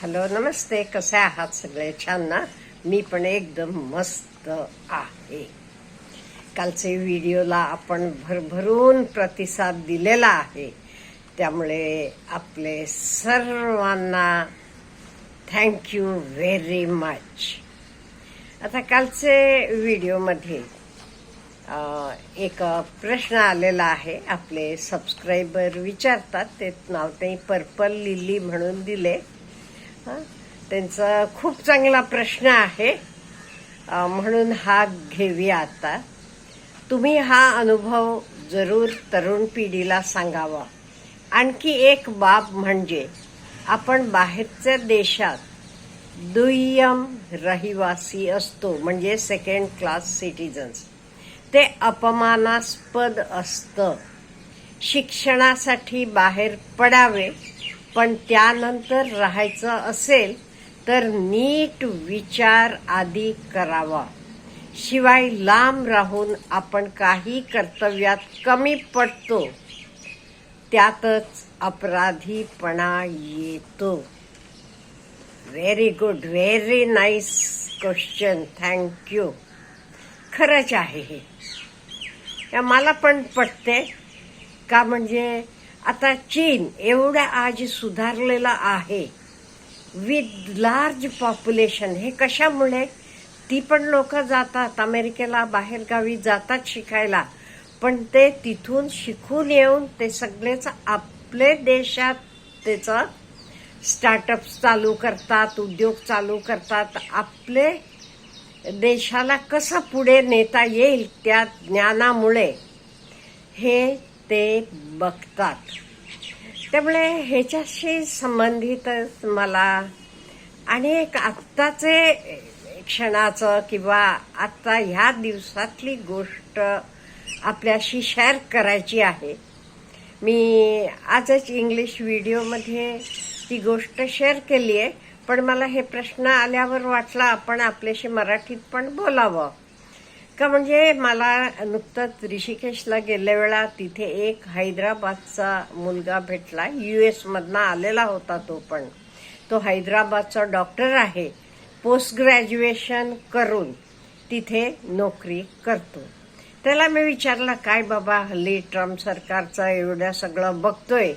Hello नमस्ते कसे आहात सगळे छान ना मी पण एकदम मस्त आहे कालचे व्हिडिओला आपण भरभरून प्रतिसाद दिलेला आहे त्यामुळे आपले सर्वांना थँक्यू व्हेरी मच आता कालचे व्हिडिओमध्ये एक प्रश्न आलेला आहे आपले सबस्क्रायबर विचारतात ते नाव ते पर्पल लिली म्हणून दिले हां? त्यांचा खूप चांगला प्रश्न आहे. म्हणून हा घेऊया आता. तुम्ही हा अनुभव जरूर तरुण पिढीला सांगावा. आणखी एक बाब म्हणजे आपण बाहेरच्या देशात दुय्यम रहिवासी असतो म्हणजे सेकंड क्लास सिटीजन्स ते अपमानास्पद असतं. शिक्षणासाठी बाहेर पडावे पण त्यानंतर राहायचं असेल तर नीट विचार आधी करावा. शिवाय लांब राहून आपण काही कर्तव्यात कमी पडतो त्यातच अपराधीपणा येतो. Very good very nice question thank you खरंच आहे हे. मला पण पटते का म्हणजे आता चीन एवढा आज सुधारलेला आहे. विथ लार्ज पॉप्युलेशन हे कशामुळे? ती पण लोक जातात अमेरिकेला बाहेरगावी जातात शिकायला. पण ते तिथून शिकून येऊन ते सगळेच आपले देशात त्याचं स्टार्टअप्स चालू करतात उद्योग चालू करतात. आपले देशाला कसं पुढे नेता येईल त्या ज्ञानामुळे? हे ते बघतात. त्यामुळे ह्याच्याशी संबंधितच मला आणि एक आत्ताचे क्षणाचं किंवा आत्ता ह्या दिवसातली गोष्ट आपल्याशी शेअर करायची आहे. मी आजच इंग्लिश व्हिडिओमध्ये ती गोष्ट शेअर केली आहे पण मला हे प्रश्न आल्यावर वाटला आपण आपल्याशी मराठीत पण बोलावं. का म्हणजे मला नुकतंच ऋषिकेशला गेल्या वेळा तिथे एक हैदराबादचा मुलगा भेटला. यू एसमधनं आलेला होता तो पण. तो हैदराबादचा डॉक्टर आहे. पोस्ट ग्रॅज्युएशन करून तिथे नोकरी करतो. त्याला मी विचारलं काय बाबा हल्ली ट्रम्प सरकारचं एवढं सगळं बघतोय.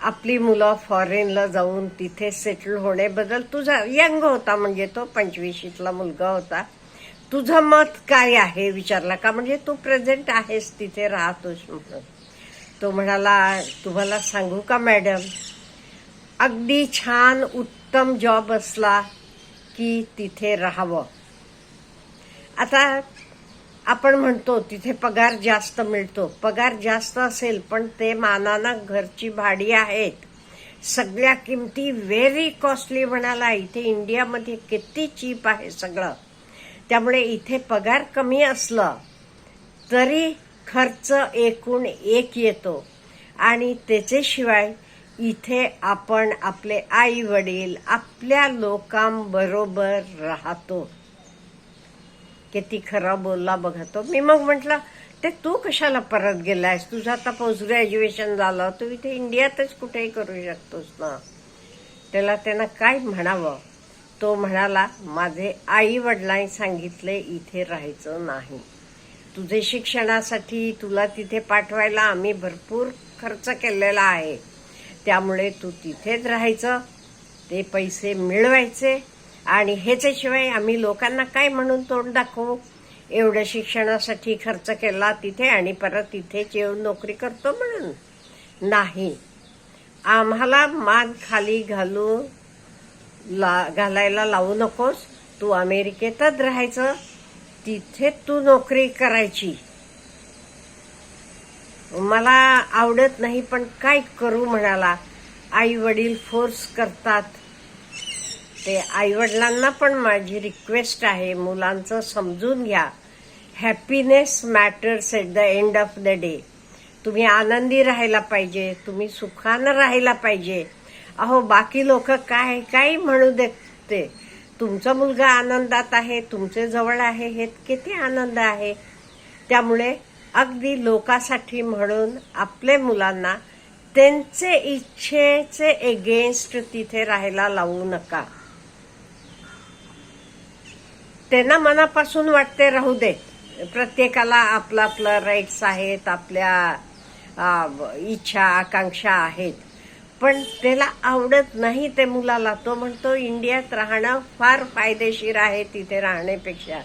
आपली मुलं फॉरेनला जाऊन तिथे सेटल होण्याबद्दल तुझा यंग होता म्हणजे तो पंचवीशीतला मुलगा होता. तुझं मत काय आहे विचारला का? म्हणजे तू प्रेझेंट आहेस तिथे राहतोस म्हणून. तो म्हणाला तुम्हाला सांगू का मॅडम अगदी छान उत्तम जॉब असला की तिथे राहावं. आता आपण म्हणतो तिथे पगार जास्त मिळतो. पगार जास्त असेल पण ते मानानं घरची भाडी आहेत. सगळ्या किमती व्हेरी कॉस्टली म्हणाला. इथे इंडियामध्ये किती चीप आहे सगळं. त्यामुळे इथे पगार कमी असलं तरी खर्च एकूण एक येतो. आणि त्याच्याशिवाय इथे आपण आपले आई वडील आपल्या लोकांबरोबर राहतो. किती खरा बोलला बघा तो. मी मग म्हटलं ते तू कशाला परत गेलायस? तुझं आता पोस्ट ग्रॅज्युएशन झालं. तू इथे इंडियातच कुठेही करू शकतोस ना. त्याला त्यांना काय म्हणावं? तो म्हणाला माझे आई वडिलांनी सांगितले इथे राहायचं नाही. तुझे शिक्षणासाठी तुला तिथे पाठवायला आम्ही भरपूर खर्च केलेला आहे. त्यामुळे तू तिथेच राहायचं. ते पैसे मिळवायचे आणि ह्याच्याशिवाय आम्ही लोकांना काय म्हणून तोंड दाखवू? एवढं शिक्षणासाठी खर्च केला तिथे आणि परत तिथेच येऊन नोकरी करतो म्हणून. नाही. आम्हाला मान खाली घालू ला घालायला लावू नकोस. तू अमेरिकेतच राहायचं. तिथे तू नोकरी करायची. मला आवडत नाही पण काय करू म्हणाला. आई वडील फोर्स करतात. ते आई वडिलांना पण माझी रिक्वेस्ट आहे. मुलांचं समजून घ्या. Happiness matters at the end of the day. तुम्ही आनंदी राहायला पाहिजे. तुम्ही सुखानं राहायला पाहिजे. अहो बाकी लोक काय काही म्हणू देत? ते तुमचा मुलगा आनंदात आहे तुमचे जवळ आहे हे किती आनंद आहे. त्यामुळे अगदी लोकासाठी म्हणून आपले मुलांना त्यांचे इच्छेचे एगेन्स्ट तिथे राहायला लावू नका. त्यांना मनापासून वाटते राहू दे. प्रत्येकाला आपलं आपलं राईट्स आहेत आपल्या इच्छा आकांक्षा आहेत. पण त्याला आवडत नाही ते मुलाला. तो म्हणतो इंडियात राहणं फार फायदेशीर आहे तिथे राहण्यापेक्षा.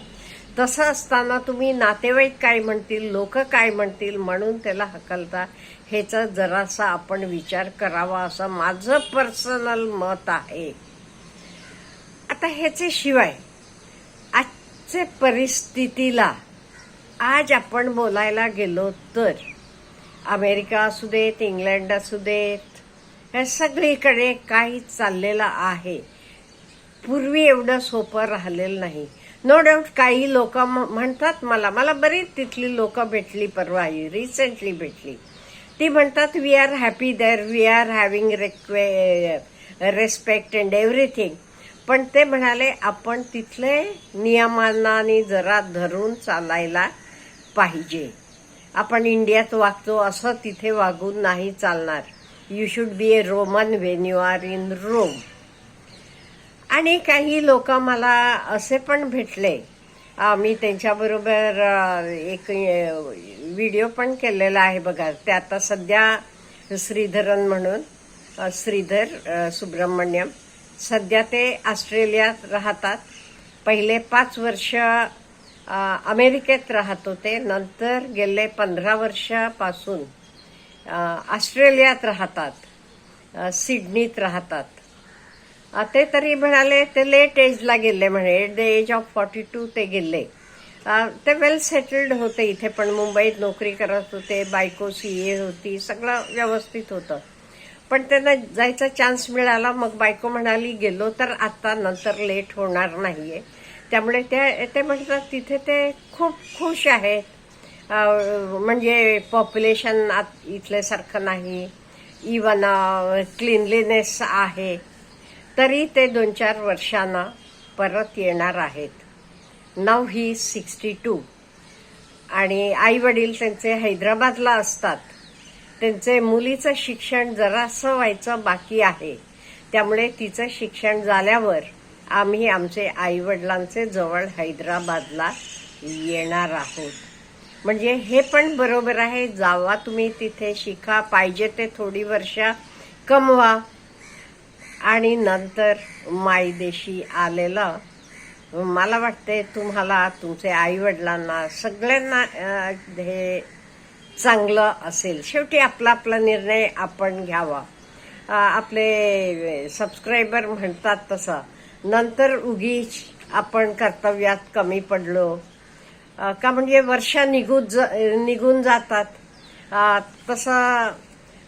तसं असताना तुम्ही नातेवाईक काय म्हणतील लोक काय म्हणतील म्हणून त्याला हकलता. ह्याचा जरासा आपण विचार करावा असं माझं पर्सनल मत आहे. आता ह्याचे शिवाय आजच्या परिस्थितीला आज आपण बोलायला गेलो तर अमेरिका असू देत इंग्लंड असू देत या सगळीकडे काही चाललेलं आहे. पूर्वी एवढं सोपं राहिलेलं नाही. नो डाऊट काही लोक म्हणतात मला मला बरीच तिथली लोक भेटली परवा रिसेंटली भेटली. ती म्हणतात we are happy there we are having रिक्वे respect and everything पण ते म्हणाले आपण तिथले नियमांना जरा धरून चालायला पाहिजे. आपण इंडियात वागतो असं तिथे वागून नाही चालणार. You should be a Roman when you are in Rome आणि काही लोक मला असे पण भेटले. मी त्यांच्याबरोबर एक व्हिडिओ पण केलेला आहे बघा. ते आता सध्या श्रीधरन म्हणून श्रीधर सुब्रमण्यम सध्या ते ऑस्ट्रेलियात राहतात. पहिले पाच वर्ष अमेरिकेत राहत होते. नंतर गेले पंधरा वर्षापासून ऑस्ट्रेलियात राहतात. सिडनीत राहतात. ते तरी म्हणाले ते लेट एजला गेले म्हणे. At the age of forty two ते गेले. ते वेल सेटल्ड होते इथे पण मुंबईत नोकरी करत होते बायको सी ए होती सगळं व्यवस्थित होतं. पण त्यांना जायचा चान्स मिळाला मग बायको म्हणाली गेलो तर आता नंतर लेट होणार नाहीये. त्यामुळे ते ते म्हणतात तिथे ते खूप खुश आहेत म्हणजे पॉप्युलेशन इथल्यासारखं नाही. इवन क्लिनलीनेस आहे. तरी ते दोन चार वर्षांना परत येणार आहेत. नाव ही सिक्स्टी टू आणि आई वडील त्यांचे हैदराबादला असतात. त्यांचे मुलीचं शिक्षण जरासं व्हायचं बाकी आहे. त्यामुळे तिचं शिक्षण झाल्यावर आम्ही आमचे आई वडिलांचे जवळ हैदराबादला येणार आहोत. म्हणजे हे पण बरोबर आहे जावा तुम्ही तिथे शिका पाहिजे ते थोडी वर्ष कमवा. आणि नंतर मायदेशी आलेलं मला वाटते तुम्हाला तुमचे आई वडिलांना सगळ्यांना हे चांगलं असेल. शेवटी आपला आपला निर्णय आपण घ्यावा. आपले सबस्क्रायबर म्हणतात तसं नंतर उगीच आपण कर्तव्यात कमी पडलो. का म्हणजे वर्ष निघून ज- निघून जातात. तसं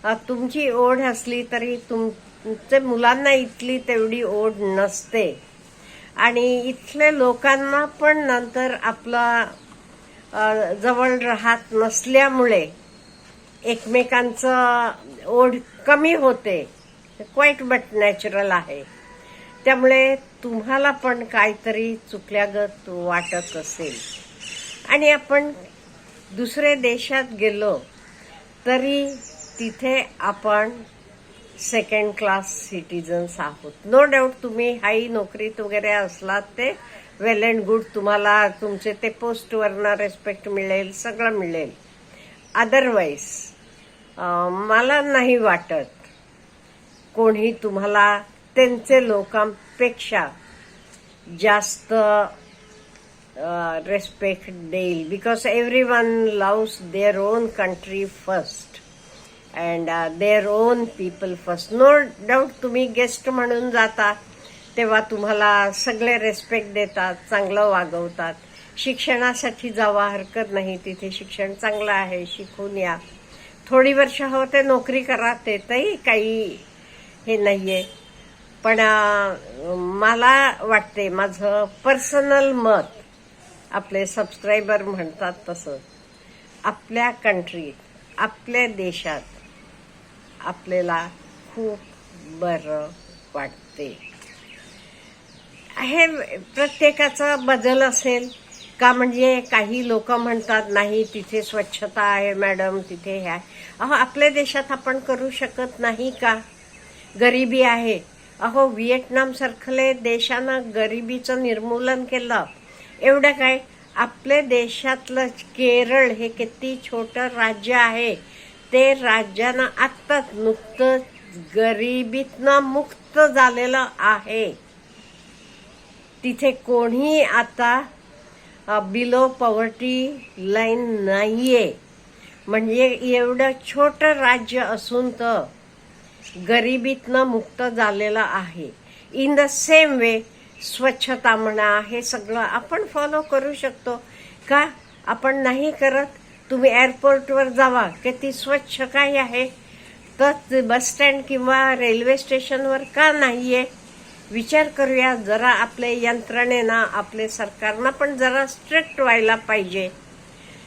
तुमची ओढ असली तरी तुमचे मुलांना इथली तेवढी ओढ नसते. आणि इथल्या लोकांना पण नंतर आपला जवळ राहत नसल्यामुळे एकमेकांचं ओढ कमी होते. क्वाईट बट नॅचरल आहे. त्यामुळे तुम्हाला पण काहीतरी चुकल्यागत वाटत असेल. आणि आपण दुसऱ्या देशात गेलो तरी तिथे आपण सेकंड क्लास सिटीजन्स आहोत. नो डाऊट तुम्ही हाई नोकरीत वगैरे असलात ते वेल अँड गुड तुम्हाला तुमचे ते पोस्टवरनं रेस्पेक्ट मिळेल सगळं मिळेल. अदरवाईज मला नाही वाटत कोणी तुम्हाला त्यांचे लोकांपेक्षा जास्त रेस्पेक्ट देईल because everyone loves their own country first and their own people first no doubt तुम्ही गेस्ट म्हणून जाता तेव्हा तुम्हाला सगळे रेस्पेक्ट देतात चांगलं वागवतात. शिक्षणासाठी जावा हरकत नाही तिथे शिक्षण चांगलं आहे शिकून या. थोडी वर्ष होते नोकरी करा ते तरी काही हे नाहीये. पण मला वाटते माझं पर्सनल मत आपले सबस्क्रायबर म्हणतात तसं. आपल्या कंट्रीत आपल्या देशात आपल्याला खूप बरं वाटते. हे प्रत्येकाचा बदल असेल का म्हणजे काही लोक म्हणतात नाही तिथे स्वच्छता आहे मॅडम तिथे हे अहो आपल्या देशात आपण करू शकत नाही का? गरिबी आहे. अहो व्हिएटनाम सारखले देशानं गरिबीचं निर्मूलन केलं. एवढं काय? आपल्या देशातलं केरळ हे किती छोटं राज्य आहे. ते राज्यानं आत्ताच नुकतं गरिबीतनं मुक्त झालेलं आहे. तिथे कोणी आता बिलो पॉवर्टी लाईन नाहीये. म्हणजे एवढं छोटं राज्य असून तर गरिबीतनं मुक्त झालेलं आहे. इन द सेम वे स्वच्छता म्हणा हे सगळं आपण फॉलो करू शकतो. का? आपण नाही करत. तुम्ही एअरपोर्टवर जावा किती स्वच्छ काय आहे. तर बस स्टँड किंवा रेल्वे स्टेशनवर का नाही आहे विचार करूया जरा आपले यंत्रणेनं आपले सरकारनं पण जरा स्ट्रिक्ट व्हायला पाहिजे.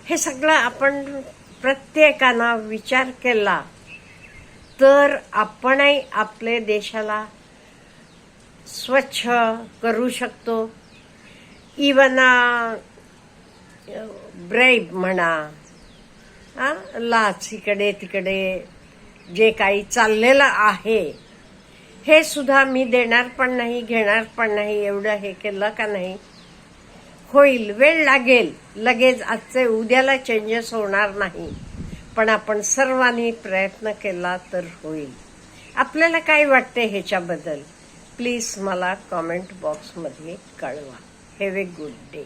हे सगळं आपण प्रत्येकानं विचार केला. तर आपणही आपले देशाला स्वच्छ करू शकतो. इवन ब्रेब म्हणा हा, लाच इकडे तिकडे जे काही चाललेलं आहे हे सुद्धा मी देणार पण नाही घेणार पण नाही एवढं हे केलं का नाही. होईल वेळ लागेल लगेच आजचे उद्याला चेंजेस होणार नाही. पण आपण सर्वांनी प्रयत्न केला तर होईल. आपल्याला काय वाटते ह्याच्याबद्दल? प्लीज मला कॉमेंट बॉक्समध्ये कळवा. Have a good day